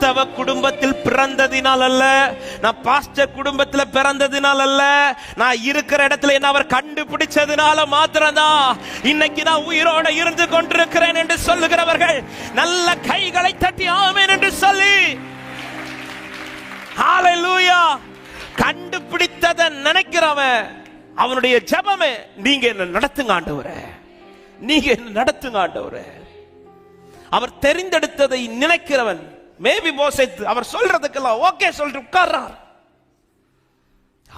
கிறிஸ்தவ குடும்பத்தில் பிறந்ததினால் அல்ல நான் பாஸ்டர் குடும்பத்தில் பிறந்ததினால் அல்ல நான் இருக்கிற இடத்துல என்ன அவர் கண்டுபிடிச்சதுனால மாத்திரம்தான். இன்னைக்கு நான் உயிரோட இருந்து கொண்டிருக்கிறேன் என்று சொல்லுகிறவர்கள் நல்ல கைகளை தட்டி ஆமேன் என்று சொல்லி. ஹalleluya கண்டுபிடித்ததை நினைக்கிறவன் அவனுடைய ஜெபமே நீங்க என்ன நடத்துங்க ஆண்டவரே. நீங்க என்ன நடத்துங்க ஆண்டவரே. அவர் தெரிந்தெடுத்ததை நினைக்கிறவன் மேபி போசைத் அவர் சொல்றதுக்கெல்லாம் ஓகே சொல்லிட்டு உட்கார்றார்.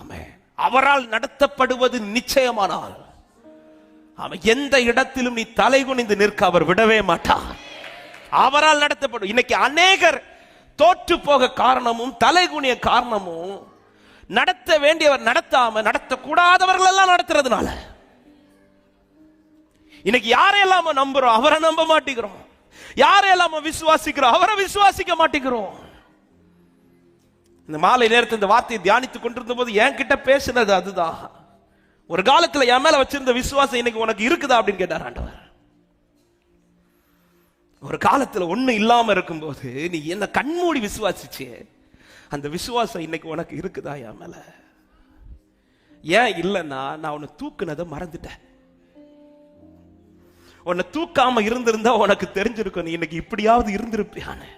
ஆமே அவரால் நடத்தப்படுவது நிச்சயமானால் அவன் எந்த இடத்திலும் நீ தலை குனிந்து நிற்க அவர் விடவே மாட்டார். அவரால் நடத்தப்படும் இன்னைக்கு அநேகர் தோற்று போக காரணமும் தலைகுனிய காரணமும் நடத்த வேண்டியவர் நடத்தாம நடத்தக்கூடாதவர்கள் எல்லாம் நடத்துறதுனால. இன்னைக்கு யாரையெல்லாம் நம்புறோம்? அவரை நம்ப மாட்டேங்கிறோம். யாரையெல்லாம் விசுவாசிக்கிறோம் அவரை விசுவாசிக்க மாட்டேங்கிறோம். இந்த மாலை நேரத்தில் இந்த வார்த்தையை தியானித்துக் கொண்டிருந்த போது என்கிட்ட பேசினது அதுதான் ஒரு காலத்துல என் மேல வச்சிருந்த விசுவாசம் இன்னைக்கு உனக்கு இருக்குதா அப்படின்னு கேட்டார் ஆண்டவர். ஒரு காலத்துல ஒண்ணு இல்லாம இருக்கும்போது நீ என்ன கண்மூடி விசுவாசிச்சே? அந்த விசுவாசம் இன்னைக்கு உனக்கு இருக்குதா என் மேல? ஏன் இல்லைன்னா நான் உன்னை தூக்குனதை மறந்துட்டேன். உன்னை தூக்காம இருந்திருந்தா உனக்கு தெரிஞ்சிருக்கும். நீ இன்னைக்கு இப்படியாவது இருந்திருப்பியான்னு.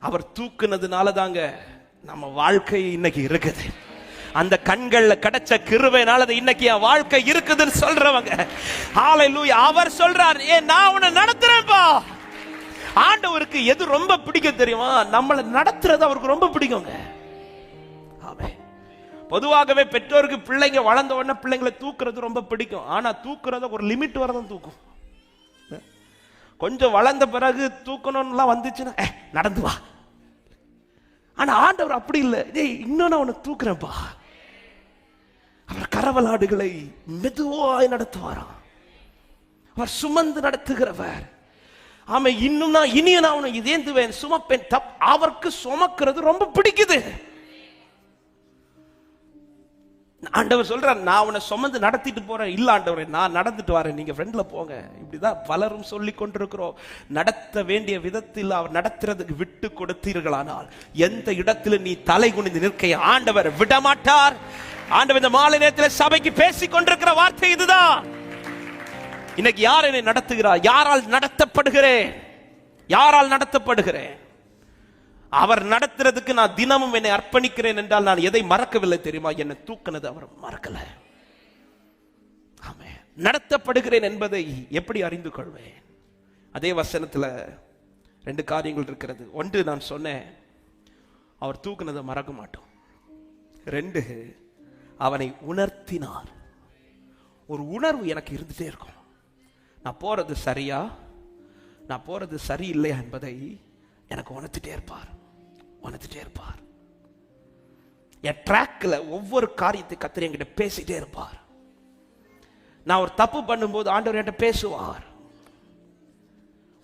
அவர் தூக்குனதுனால தாங்க நம்ம வாழ்க்கை இன்னைக்கு இருக்குது. அந்த கண்கள்ல கிடைச்ச கிருவைனால அது இன்னைக்கு என் வாழ்க்கை இருக்குதுன்னு சொல்றவங்க. லூயா அவர் சொல்றார் ஏ நான் உன்னை நடத்துறேன்ப்பா ஆண்டவருக்கு எது ரொம்ப பிடிக்கும் தெரியுமா? நம்மளை நடத்துறது அவருக்கு ரொம்ப பிடிக்குங்க. பொதுவாகவே பெற்றோருக்கு பிள்ளைங்க வளர்ந்த உடனே பிள்ளைங்களை தூக்குறது ரொம்ப பிடிக்கும். ஆனா தூக்குறத ஒரு லிமிட் வரதான் தூக்கும். கொஞ்சம் வளர்ந்த பிறகு தூக்கணும்லாம் வந்துச்சுன்னா நடந்து வா. ஆனா ஆண்டவர் அப்படி இல்லை. டேய் இன்னும் நான் உன்னை தூக்குறேன்ப்பா. அவர் கரவலாடுகளை மெதுவாய் நடத்துவாராம். அவர் சுமந்து நடத்துகிறவர். ஆமா இன்னும் நான் இனியும் நான் உன்னை இதேந்துவேன் சுமப்பேன். தப் அவருக்கு சுமக்கிறது ரொம்ப பிடிக்குது. ஆண்டவர் சொல்கிறார் நான் உன்னை சுமந்து நடத்திட்டு போறேன். இல்லை ஆண்டவரே நான் நடந்துட்டு வரேன். நீங்க ஃப்ரெண்ட்ல போங்க. இப்படிதான் பலரும் சொல்லி கொண்டிருக்கிறோம். நடத்த வேண்டிய விதத்தில் அவர் நடத்துறதுக்கு விட்டு கொடுத்தீர்களானால் எந்த இடத்துல நீ தலை குனிந்து நிற்க ஆண்டவர் விடமாட்டார். ஆண்டவர் இந்த மாலை நேரத்தில் சபைக்கு பேசி கொண்டிருக்கிற வார்த்தை இதுதான். இன்னைக்கு யார் என்னை நடத்துகிறார்? யாரால் நடத்தப்படுகிறேன்? யாரால் நடத்தப்படுகிறேன்? அவர் நடத்துறதுக்கு நான் தினமும் என்னை அர்ப்பணிக்கிறேன் என்றால் நான் எதை மறக்கவில்லை தெரியுமா? என்னை தூக்குனது அவர் மறக்கல. ஆமே நடத்தப்படுகிறேன் என்பதை எப்படி அறிந்து கொள்வேன்? அதே வசனத்துல ரெண்டு காரியங்கள் இருக்கிறது. ஒன்று நான் சொன்னேன் அவர் தூக்குனதை மறக்க மாட்டோம். ரெண்டு அவனை உணர்த்தினார். ஒரு உணர்வு எனக்கு இருந்துட்டே இருக்கும். நான் போறது சரியா? நான் போறது சரியில்லையா என்பதை எனக்கு உணர்த்திட்டே இருப்பார். உணர்த்திட்டே இருப்பார். என் ட்ராக்ல ஒவ்வொரு காரியத்தை கத்திரி என்கிட்ட பேசிட்டே இருப்பார். நான் ஒரு தப்பு பண்ணும்போது ஆண்டவர் என்கிட்ட பேசுவார்.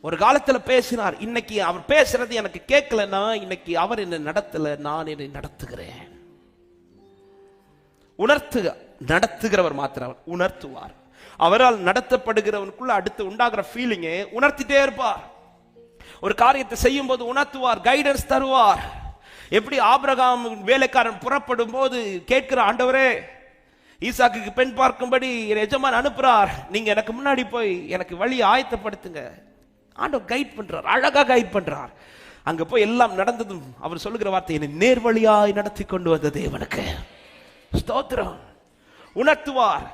ஒரு காலத்தில் பேசினார் இன்னைக்கு அவர் பேசுறது எனக்கு கேட்கலன்னா இன்னைக்கு அவர் என்னை நடத்தல நான் என்னை நடத்துகிறேன். உணர்த்துக நடத்துகிறவர் மாத்திரம் உணர்த்துவார். அவரால் நடத்தப்படுகிறவனுக்குள்ள அடுத்து உண்டாகிற ஃபீலிங்கை உணர்த்திட்டே இருப்பார். ஒரு காரியத்தை செய்யும் போது உணர்த்துவார் கைடன்ஸ் தருவார். எப்படி ஆபிரகாம் வேலைக்காரன் புறப்படும் போது கேட்கிற ஆண்டவரே ஈசாக்கு பெண் பார்க்கும்படி என் எஜமான் அனுப்புறார். நீங்க எனக்கு முன்னாடி போய் எனக்கு வழி ஆயத்தப்படுத்துங்க. ஆண்டவர் கைட் பண்றார் அழகா கைட் பண்றார். அங்க போய் எல்லாம் நடந்ததும் அவர் சொல்லுகிற வார்த்தை என்னை நேர்வழியாய் நடத்தி கொண்டு வந்த தேவனுக்கு. ஸ்தோத்திரம். உணர்த்துவார்.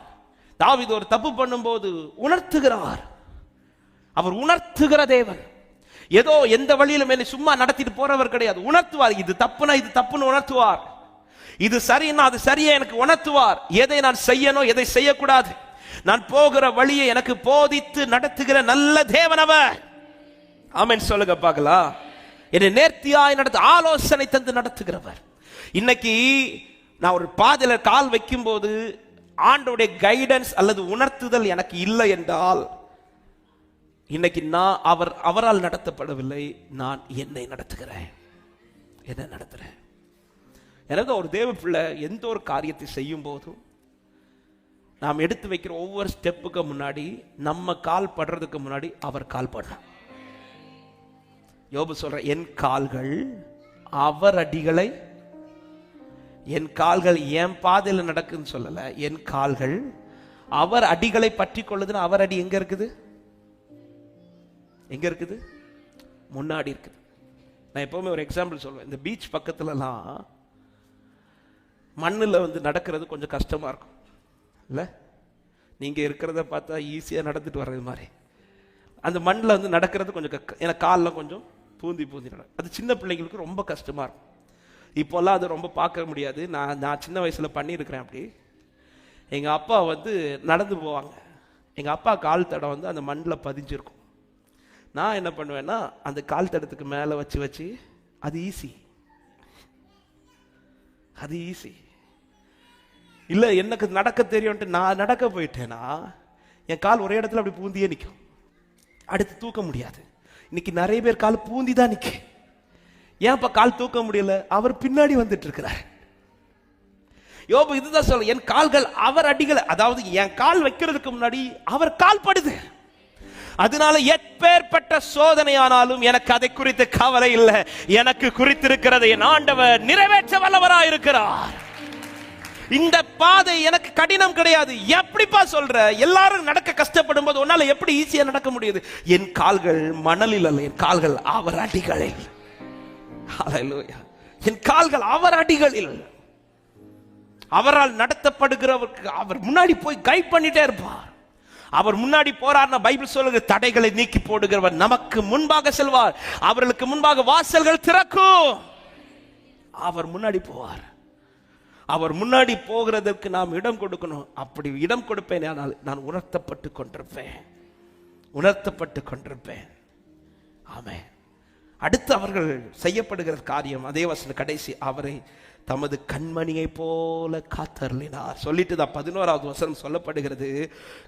தாவீது ஒரு தப்பு பண்ணும்போது உணர்த்துகிறார். அவர் உணர்த்துகிற தேவன். ஏதோ எந்த வழியிலும் என்னை சும்மா நடத்திட்டு போறவர் கிடையாது. உணர்த்துவார். இது தப்புனா இது தப்புன்னு உணர்த்துவார். இது சரின்னா அது சரியா எனக்கு உணர்த்துவார். எதை நான் செய்யணும் எதை செய்யக்கூடாது. நான் போகிற வழியை எனக்கு போதித்து நடத்துகிற நல்ல தேவனவ ஆமேன். சொல்லுங்க பார்க்கலாம். என்னை நேர்த்தியாய் நடத்த ஆலோசனை தந்து நடத்துகிறவர். இன்னைக்கு நான் ஒரு பாதையில் கால் வைக்கும்போது ஆண்டோடைய கைடன்ஸ் அல்லது உணர்த்துதல் எனக்கு இல்லை என்றால் இன்னைக்கு நான் அவர் அவரால் நடத்தப்படவில்லை நான் என்னை நடத்துகிறேன். என்ன நடத்துகிறேன் எனக்கு ஒரு தேவ பிள்ளை எந்த ஒரு காரியத்தை செய்யும் போதும் நாம் எடுத்து வைக்கிற ஒவ்வொரு ஸ்டெப்புக்கு முன்னாடி நம்ம கால் படுறதுக்கு முன்னாடி அவர் கால் படுறார். யோபு சொல்ற என் கால்கள் அவர் அடிகளை என் கால்கள் என் பாதையில் நடக்குன்னு சொல்லல என் கால்கள் அவர் அடிகளை பற்றி கொள்ளுதுன்னு அவர் அடி எங்க இருக்குது? எங்கே இருக்குது? முன்னாடி இருக்குது. நான் எப்போவுமே ஒரு எக்ஸாம்பிள் சொல்லுவேன் இந்த பீச் பக்கத்துலலாம் மண்ணில் வந்து நடக்கிறது கொஞ்சம் கஷ்டமாக இருக்கும். இல்லை? நீங்கள் இருக்கிறத பார்த்தா ஈஸியாக நடந்துட்டு வர்றது மாதிரி. அந்த மண்ணில் வந்து நடக்கிறது கொஞ்சம் க ஏன்னா காலில் கொஞ்சம் பூந்தி பூந்தி நடக்கும். அது சின்ன பிள்ளைங்களுக்கு ரொம்ப கஷ்டமாக இருக்கும். இப்போல்லாம் அதை ரொம்ப பார்க்க முடியாது. நான் நான் சின்ன வயசில் பண்ணியிருக்கிறேன் அப்படி. எங்கள் அப்பா வந்து நடந்து போவாங்க. எங்கள் அப்பா கால் தடம் வந்து அந்த மண்ணில் பதிஞ்சிருக்கும். நான் என்ன பண்ணுவேன்னா அந்த கால் தடத்துக்கு மேலே வச்சு வச்சு அது ஈஸி அது ஈஸி இல்லை எனக்கு நடக்க தெரியும்ட்டு நான் நடக்க போயிட்டேன்னா என் கால் ஒரே இடத்துல அப்படி பூந்தியே நிற்கும் அடுத்து தூக்க முடியாது. இன்னைக்கு நிறைய பேர் கால் பூந்தி தான் நிற்க ஏன்ப்பா கால் தூக்க முடியல? அவர் பின்னாடி வந்துட்டு இருக்கிறார் யோபு இதுதான் சொல்ல என் கால்கள் அவர் அடிகள் அதாவது என் கால் வைக்கிறதுக்கு முன்னாடி அவர் கால் படுது. அதனால எப்பேற்பட்ட சோதனையானாலும் எனக்கு அதை குறித்து கவலை இல்லை. எனக்கு குறித்திருக்கிறது என் ஆண்டவர் நிறைவேற்ற வல்லவராய் இருக்கிறார் இந்த பாதை எனக்கு கடினம் கிடையாது. எப்படிப்பா சொல்ற? எல்லாரும் நடக்க கஷ்டப்படும் போது உன்னால எப்படி ஈஸியா நடக்க முடியுது? என் கால்கள் மணலில் அல்ல என் கால்கள் அவர் அடிகளில் என் கால்கள் அவர் அடிகளில் அவரால் நடத்தப்படுகிறவருக்கு அவர் முன்னாடி போய் கைட் பண்ணிட்டே இருப்பார். அவர் முன்னாடி போறார்னா பைபிள் சொல்லுங்க தடைகளை நீக்கி போடுகிறவர் நமக்கு முன்பாக செல்வார். அவர்களுக்கு முன்பாக வாசல்கள் திறக்கும். அவர் முன்னாடி போவார். அவர் முன்னாடி போகிறதற்கு நாம் இடம் கொடுக்கணும். அப்படி இடம் கொடுப்பேன் ஆனால் நான் உணர்த்தப்பட்டு கொண்டிருப்பேன். உணர்த்தப்பட்டு கொண்டிருப்பேன். ஆமே அடுத்து அவர்கள் செய்யப்படுகிற காரியம் அதே வசன கடைசி அவரை தமது கண்மணியை போல காத்தருளினார். சொல்லிட்டு தான் பதினோராவது வசனம் சொல்லப்படுகிறது.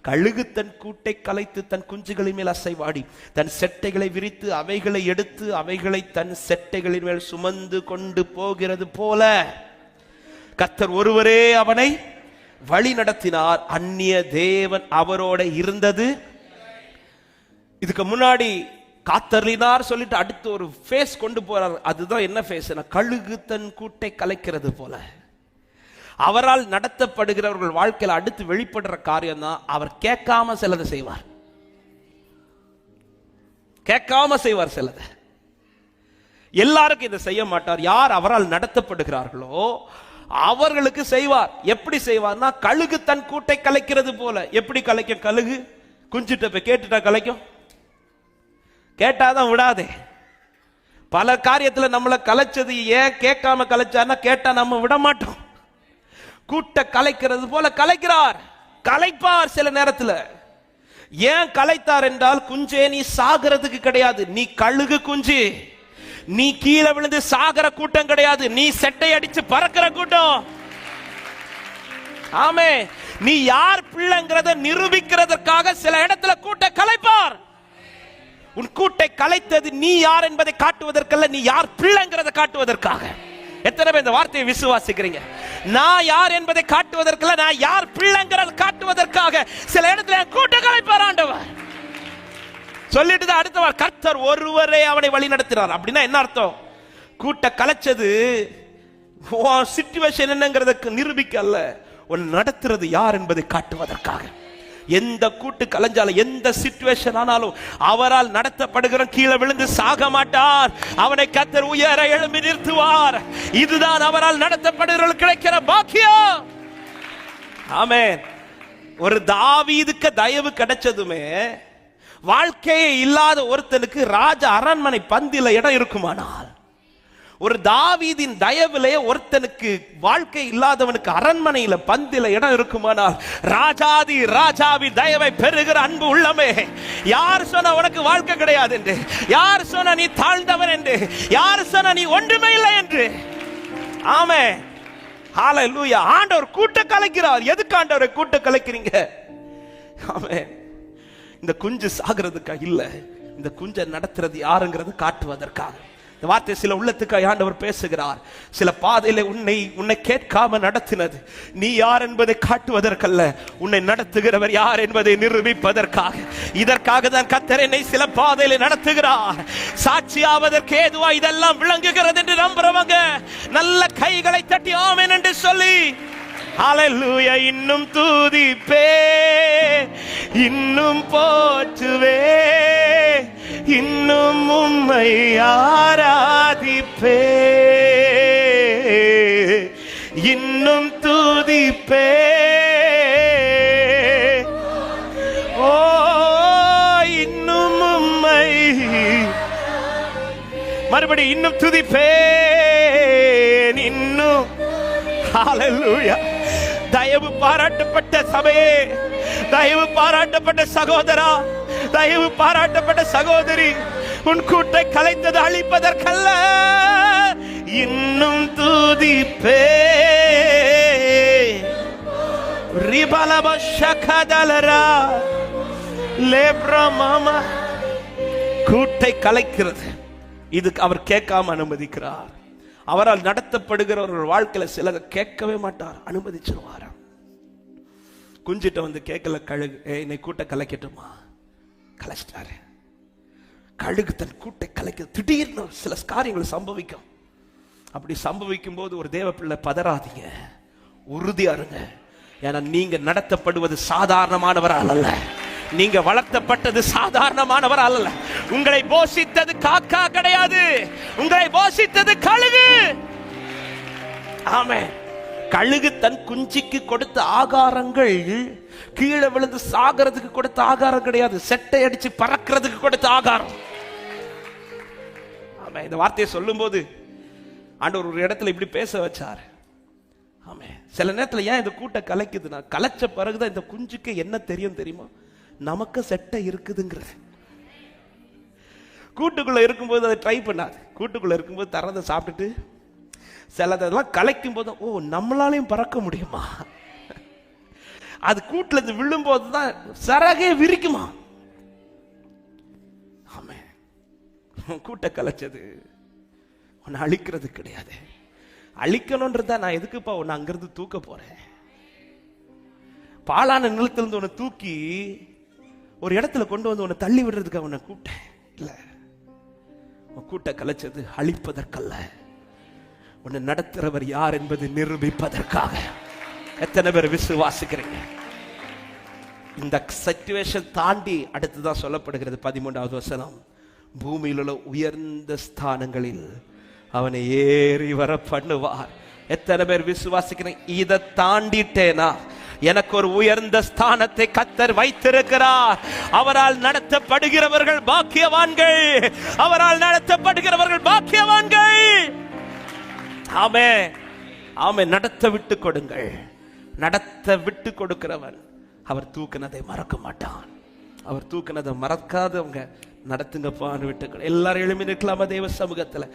கழுகு தன் கூட்டை கலைத்து தன் குஞ்சுகளின் மேல் அசைவாடி தன் செட்டைகளை விரித்து அவைகளை எடுத்து அவைகளை தன் செட்டைகளின் மேல் சுமந்து கொண்டு போகிறது போல கத்தர் ஒருவரே அவனை வழி நடத்தினார். அந்நிய தேவன் அவரோட இருந்தது. இதுக்கு முன்னாடி காத்தருளினார் சொல்லிட்டு அடுத்து ஒரு ஃபேஸ் கொண்டு போறார் அதுதான் என்ன ஃபேஸ் கழுகு தன் கூட்டை கலைக்கிறது போல. அவரால் நடத்தப்படுகிறவர்கள் வாழ்க்கையில் அடுத்து வெளிப்படுற காரியம் தான் அவர் கேட்காம சிலதை செய்வார். கேட்காம செய்வார் சிலதை. எல்லாருக்கும் இதை செய்ய மாட்டார். யார் அவரால் நடத்தப்படுகிறார்களோ அவர்களுக்கு செய்வார். எப்படி செய்வார்னா கழுகு தன் கூட்டை கலைக்கிறது போல. எப்படி கலைக்கும்? கழுகு? குஞ்சிட்ட போய் கேட்டுட்டா கலைக்கும்? கேட்டாதான் விடாதே. பல காரியத்தில் நம்மளை கலைச்சது ஏன் கேட்காம கலைச்சார்னா கேட்டா நம்ம விட மாட்டோம். கூட்ட கலைக்கிறது போல கலைக்கிறார். கலைப்பார் சில நேரத்தில். ஏன் கலைத்தார் என்றால் குஞ்சே நீ சாகிறதுக்கு கிடையாது. நீ கழுகு குஞ்சு. நீ கீழே விழுந்து சாகிற கூட்டம் கிடையாது. நீ செட்டை அடிச்சு பறக்கிற கூட்டம். ஆமே நீ யார் பிள்ளைங்கிறத நிரூபிக்கிறதற்காக சில இடத்துல கூட்ட கலைப்பார். உன் கூட்டை கலைத்தது நீ யார் என்பதை காட்டுவதற்கல்ல நீ யார் பிள்ளைங்கிறத காட்டுவதற்காக. எத்தனை பேர் இந்த வார்த்தையை விசுவாசிக்கிறீங்க? நான் யார் என்பதை காட்டுவதற்கல்ல நான் யார் பிள்ளைங்கிறத காட்டுவதற்காக. சில இடத்துல என் கூட்ட கலைப்பார் ஆண்டவர். சொல்லிட்டு தான் அடுத்த கர்த்தர் ஒருவரே அவனை வழி நடத்தினார். அப்படின்னா என்ன அர்த்தம்? கூட்ட கலைச்சது சிச்சுவேஷன் என்னங்கிறதுக்கு நிரூபிக்க அல்ல உன் நடத்துறது யார் என்பதை காட்டுவதற்காக. எந்த கூட்டு கலைஞ்சாலும் எந்த சிச்சுவேஷன் ஆனாலும் அவரால் நடத்தப்படுகிற கீழே விழுந்து சாக மாட்டார். அவனை கத்தர் உயர எழும்பி நிறுத்துவார். இதுதான் அவரால் நடத்தப்படுகிறவர்கள் கிடைக்கிற பாக்கியம். ஆமே ஒரு தாவீதுக்கு தயவு கிடைச்சதுமே வாழ்க்கையே இல்லாத ஒருத்தனுக்கு ராஜ அரண்மனை பந்தில இடம் இருக்குமானால் ஒரு தாவீதின் தயவிலே ஒருத்தனுக்கு வாழ்க்கை இல்லாதவனுக்கு அரண்மனையில பந்தில இடம் இருக்குமானால் ராஜாதி ராஜாவி தயவை பெறுகிற அன்பு உள்ளமே. யார் சொன்ன உனக்கு வாழ்க்கை கிடையாது என்று? யார் சொன்ன நீ தாழ்ந்தவன் என்று? யார் சொன்ன நீ ஒன்றுமே இல்லை என்று? ஆமே ஹalleluya. ஆண்டவர் கூட்ட கலைக்கிறார். எதுக்கு ஆண்டவரை கூட்ட கலைக்கிறீங்க? ஆமே இந்த குஞ்சு சாகிறதுக்கா இல்ல? இந்த குஞ்சை நடத்துறது யாருங்கிறது காட்டுவதற்காக. இந்த வார்த்தை சில உள்ளத்துக்கு ஆண்டவர் பேசுகிறார். சில பாதையில உன்னை உன்னை கேட்காம நடத்தினது. நீ யார் என்பதை காட்டுவதற்கல்ல. உன்னை நடத்துகிறவர் யார் என்பதை நிரூபிப்பதற்காக. இதற்காக தான் கத்தர் என்னை சில பாதையில நடத்துகிறார். சாட்சியாவதற்கு ஏதுவா இதெல்லாம் விளங்குகிறது என்று நம்புறவங்க நல்ல கைகளை தட்டி ஆமேன் என்று சொல்லி ஹalleluya இன்னும் தூதிப்பே இன்னும் போற்றுவே இன்னும் உம்மை ஆராதிப்பே. இன்னும் தூதிப்பே. ஓ இன்னும் உம்மை. மறுபடி இன்னும் துதிப்பேன். இன்னும். தயவு பாராட்டப்பட்ட சபையே. தயவு பாராட்டப்பட்ட சகோதரா. தயவு பாராட்டப்பட்ட சகோதரி உன் கூட்டை கலைத்தது அழிப்பதற்கல்ல. இன்னும் துதிப்பே. ரிபலப சகதலரா லேப்ரா மாமா கூட்டை கலைக்கிறது. இதுக்கு அவர் கேட்காம அனுமதிக்கிறார். அவரால் நடத்தப்படுகிறவர்கள் வாழ்க்கையில சிலர் கேட்கவே மாட்டார் அனுமதிச்சிருவார் குஞ்சிட்ட வந்து கேட்கல கழுகு. ஏ என்னை கூட்ட கலைக்கட்டுமா? கலைச்சிட்டாரு. கழுகு தன் கூட்டை கலைக்க திடீர்னு சில காரியங்கள் சம்பவிக்கும். அப்படி சம்பவிக்கும் போது ஒரு தேவ பிள்ளை பதறாதீங்க. உறுதியா இருங்க. ஏன்னா நீங்க நடத்தப்படுவது சாதாரணமானவரால் அல்ல நீங்க வளர்த்தப்பட்டது சாதாரணமானவரால் அல்ல உங்களை போஷித்தது காக்கா கிடையாது. உங்களை போஷித்தது கழுகு. ஆமே கழுகு தன் குஞ்சிக்கு கொடுத்த ஆகாரங்கள் கீழே விழுந்து சாகிறதுக்கு கொடுத்த ஆகாரம் கிடையாது. செட்டை அடிச்சு பறக்கிறதுக்கு கொடுத்த ஆகாரம். ஆமே இந்த வார்த்தையை சொல்லும்போது ஆண்டவர் ஒரு இடத்துல இப்படி பேச வச்சார். ஆமே சில நேரத்துல ஏன் இந்த கூட்டை கலைக்குதுன்னா கலைச்ச பிறகுதான் இந்த குஞ்சுக்கு என்ன தெரியும் தெரியுமா? நமக்கு செட்டை இருக்குதுங்கிறது. கூட்டுக்குள்ள இருக்கும்போது அதை ட்ரை பண்ணாது. கூட்டுக்குள்ளே இருக்கும்போது தரதை சாப்பிட்டுட்டு சிலதெல்லாம் கலைக்கும் போது ஓ நம்மளாலையும் பறக்க முடியுமா? அது கூட்டில் இருந்து விழும்போது தான் சரகே விரிக்குமா? ஆமே கூட்ட கலைச்சது உன்னை அழிக்கிறது கிடையாது. அழிக்கணும்ன்றதா நான் எதுக்குப்பா உன்னை அங்கிருந்து தூக்க போறேன்? பாலான நிலத்திலிருந்து உன்னை தூக்கி ஒரு இடத்துல கொண்டு வந்து உன்னை தள்ளி விடுறதுக்கு அவனை கூப்பிட்டேன்? இல்லை. உன் கூட்ட கலைச்சது அழிப்பதற்கல்ல. உன்னை நடத்துறவர் யார் என்பது நிரூபிப்பதற்காக. எத்தனை பேர் விசுவாசிக்கிறீங்க? இந்த சிச்சுவேஷன் தாண்டி அடுத்துதான் சொல்லப்படுகிறது பதிமூன்றாவது வசனம். பூமியில் உள்ள உயர்ந்த ஸ்தானங்களில் அவனை ஏறி வர பண்ணுவார். எத்தனை பேர் விசுவாசிக்கிறேன் இதை தாண்டிட்டேனா? எனக்கு ஒரு உயர்ந்த ஸ்தானத்தை கத்தர் வைத்திருக்கிறார். அவரால் நடத்தப்படுகிறவர்கள் பாக்கியவான்கள். அவரால் நடத்தப்படுகிறவர்கள் பாக்கியவான்கள். ஆமே ஆமே நடத்த விட்டு கொடுங்கள். நடத்த விட்டு கொடுக்கிறவன் அவர் தூக்குனதை மறக்க மாட்டான். அவர் தூக்குனதை மறக்காதவங்க நடத்துங்கப்பான்னு விட்டு எல்லாரும் எழுமி நிற்கலாமா தேவ சமூகத்துல?